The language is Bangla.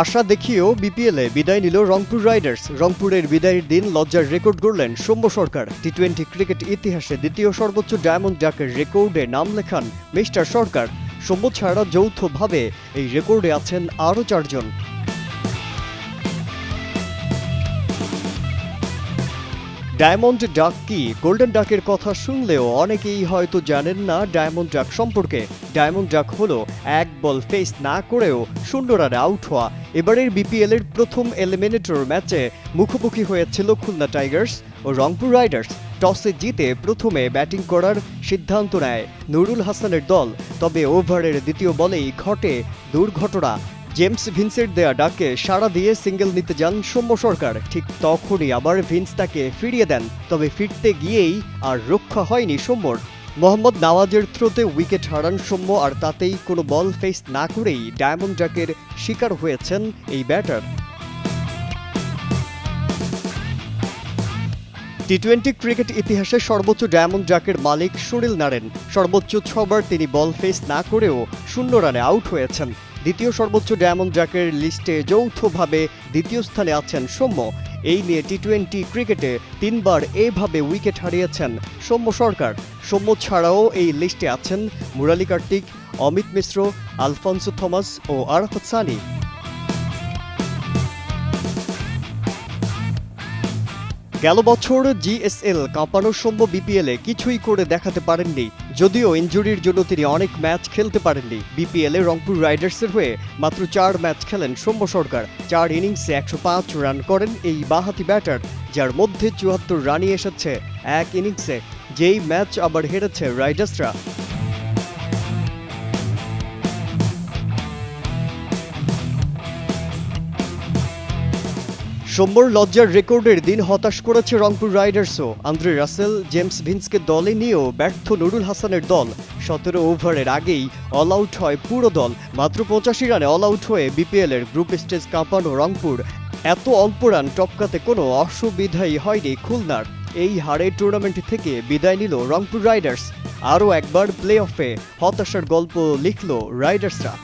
আশা দেখিয়েও বিপিএলে বিদায় নিল রংপুর রাইডার্স। রংপুরের বিদায়ের দিন লজ্জার রেকর্ড গড়লেন Soumya Sarkar. T twenty cricket ইতিহাসে দ্বিতীয় সর্বোচ্চ ডায়মন্ড ডাকের রেকর্ডে নাম লেখান মিস্টার সরকার। সৌম্য ছাড়া যৌথভাবে এই রেকর্ডে আছেন আরও চারজন। ডায়মন্ড ডাক কি? গোল্ডেন ডাকের কথা শুনলেও অনেকেই হয়তো জানেন না ডায়মন্ড ডাক সম্পর্কে। ডায়মন্ড ডাক হলো এক বল ফেস না করেও শূন্য রানে আউট হওয়া। এবারের বিপিএল এর প্রথম এলিমিনেটর ম্যাচে মুখোমুখি হয়েছিল খুলনা টাইগার্স ও রংপুর রাইডার্স টসে জিতে প্রথমে ব্যাটিং করার সিদ্ধান্ত নেয় নুরুল হাসানের দল। তবে ওভারের দ্বিতীয় বলেই ঘটে দুর্ঘটনা। জেমস ভিন্সের দেয়া ডাকে সাড়া দিয়ে সিঙ্গেল নিতে যান সৌম্য সরকার। ঠিক তখনই আবার ভিন্স তাকে ফিরিয়ে দেন, তবে ফিরতে গিয়েই আর রক্ষা হয়নি সৌম্যর। মোহাম্মদ নওয়াজের থ্রোতে উইকেট হারান সৌম্য আর তাতেই কোনো বল ফেস না করেই ডায়মন্ড ডাকের শিকার হয়েছেন এই ব্যাটার। টি টোয়েন্টি ক্রিকেট ইতিহাসে সর্বোচ্চ ডায়মন্ড জাকের মালিক সুনীল নারেন সর্বোচ্চ ছবার তিনি বল ফেস না করেও শূন্য রানে আউট হয়েছেন। দ্বিতীয় সর্বোচ্চ ডায়মন্ড জাকের লিস্টে যৌথভাবে দ্বিতীয় স্থানে আছেন সৌম্য। এই নিয়ে টি টোয়েন্টি ক্রিকেটে তিনবার এভাবে উইকেট হারিয়েছেন সৌম্য সরকার। সৌম্য ছাড়াও এই লিস্টে আছেন মুরালি কার্তিক, অমিত মিশ্র, আলফান্সো থমাস ও আরাফাত সানি। গেল বছর জিএসএল কাঁপানো সৌম্য বিপিএলে কিছুই করে দেখাতে পারেননি যদিও ইঞ্জুরির জন্য তিনি অনেক ম্যাচ খেলতে পারেননি। বিপিএলে রংপুর রাইডার্সের হয়ে মাত্র চার ম্যাচ খেলেন সৌম্য সরকার। চার ইনিংসে একশো পাঁচ রান করেন এই বাহাতি ব্যাটার, যার মধ্যে চুয়াত্তর রানই এসেছে এক ইনিংসে। যেই ম্যাচ আবার হেরেছে রাইডার্সরা। সোমবার লজ্জার রেকর্ডের দিন হতাশ করেছে রংপুর রাইডার্সও। আন্দ্রে রাসেল, জেমস ভিন্সকে দলে নিয়েও ব্যর্থ নুরুল হাসানের দল। সতেরো ওভারের আগেই অল আউট হয় পুরো দল। মাত্র পঁচাশি রানে অল আউট হয়ে বিপিএল এর গ্রুপ স্টেজ কাঁপানো রংপুর। এত অল্প রান টপকাতে কোনো অসুবিধাই হয়নি খুলনার। এই হারে টুর্নামেন্ট থেকে বিদায় নিল রংপুর রাইডার্স। আরও একবার প্লে অফে হতাশার গল্প লিখল রাইডার্সরা।